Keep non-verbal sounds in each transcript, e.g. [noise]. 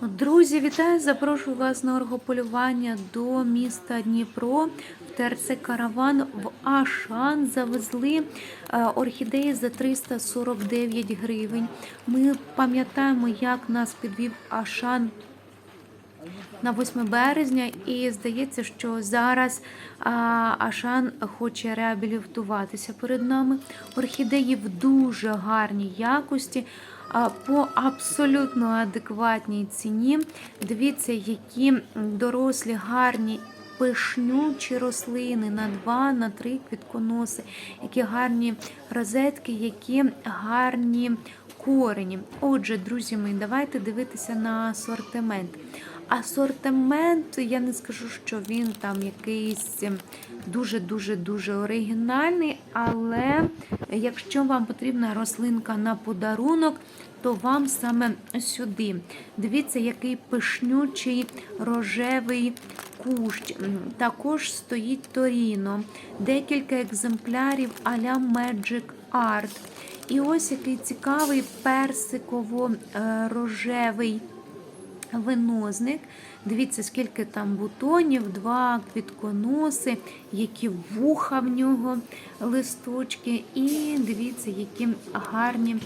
Друзі, вітаю! Запрошую вас на оргополювання до міста Дніпро. В ТРЦ Караван в Ашан завезли е, орхідеї за 349 гривень. Ми пам'ятаємо, як нас підвів Ашан на 8 березня, і здається, що зараз Ашан хоче реабілітуватися перед нами. Орхідеї в дуже гарній якості. По абсолютно адекватній ціні. Дивіться, які дорослі, гарні, пишнючі рослини на 2, на 3 квітконоси, які гарні розетки, які гарні корені. Отже, друзі мої, давайте дивитися на асортимент. Асортимент, я не скажу, що він там якийсь дуже-дуже дуже оригінальний, але якщо вам потрібна рослинка на подарунок, то вам саме сюди. Дивіться, який пишнючий рожевий кущ. Також стоїть Торіно, декілька екземплярів а-ля Magic Art. І ось який цікавий персиково-рожевий винозник. Дивіться, скільки там бутонів, два квітконоси, які вуха в нього листочки. І дивіться, які гарні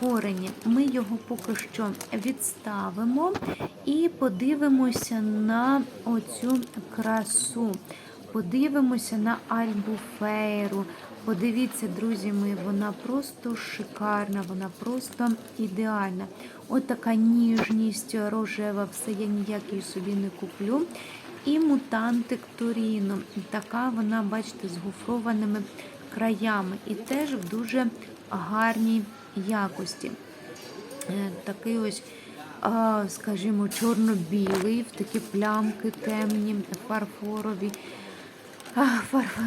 корені. Ми його поки що відставимо і подивимося на оцю красу. Подивимося на альбуфейру. Подивіться, друзі мої, вона просто шикарна, вона просто ідеальна. От така ніжність рожева, все я ніяк її собі не куплю. І мутантик Торіно. Така вона, бачите, з гофрованими краями. І теж в дуже гарній якості. Е, Такий ось, скажімо, чорно-білий, в такі плямки темні, фарфорові.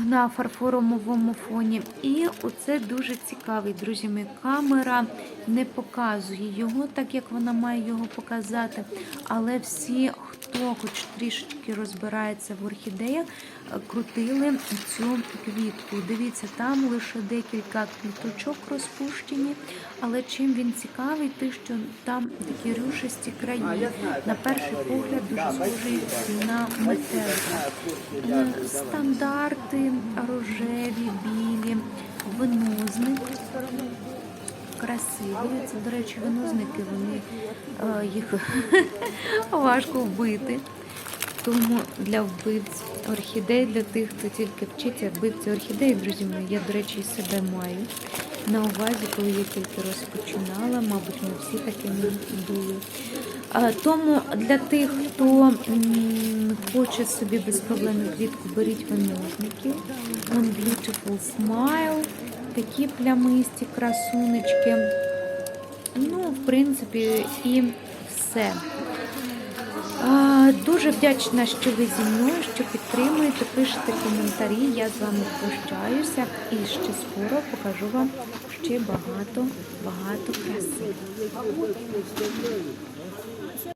На фарфоромовому фоні. І оце дуже цікавий, друзі. мої. Камера не показує його так, як вона має його показати. Але всі, хто хоч трішечки розбирається в орхідеях, крутили цю квітку. Дивіться, там лише декілька квіточок розпущені. Але чим він цікавий, те, що там такі рюшисті краї. На перший погляд дуже схожий на метелика. Стандарти рожеві, білі, винозник. Красиві. Це, до речі, винозники, вони е, їх [laughs] важко вбити. Тому для вбивць орхідей, для тих, хто тільки вчиться вбивці орхідей, друзі мої, я, до речі, себе маю на увазі, коли я тільки розпочинала, мабуть, ми всі такими були. А, Тому для тих, хто хоче собі без проблем квітку, беріть виножників. On Beautiful Smile, такі плямисті красунечки. Ну, в принципі, і все. А, Дуже вдячна, що ви зі мною, що підтримуєте, пишете коментарі. Я з вами прощаюся і ще скоро покажу вам ще багато, багато краси.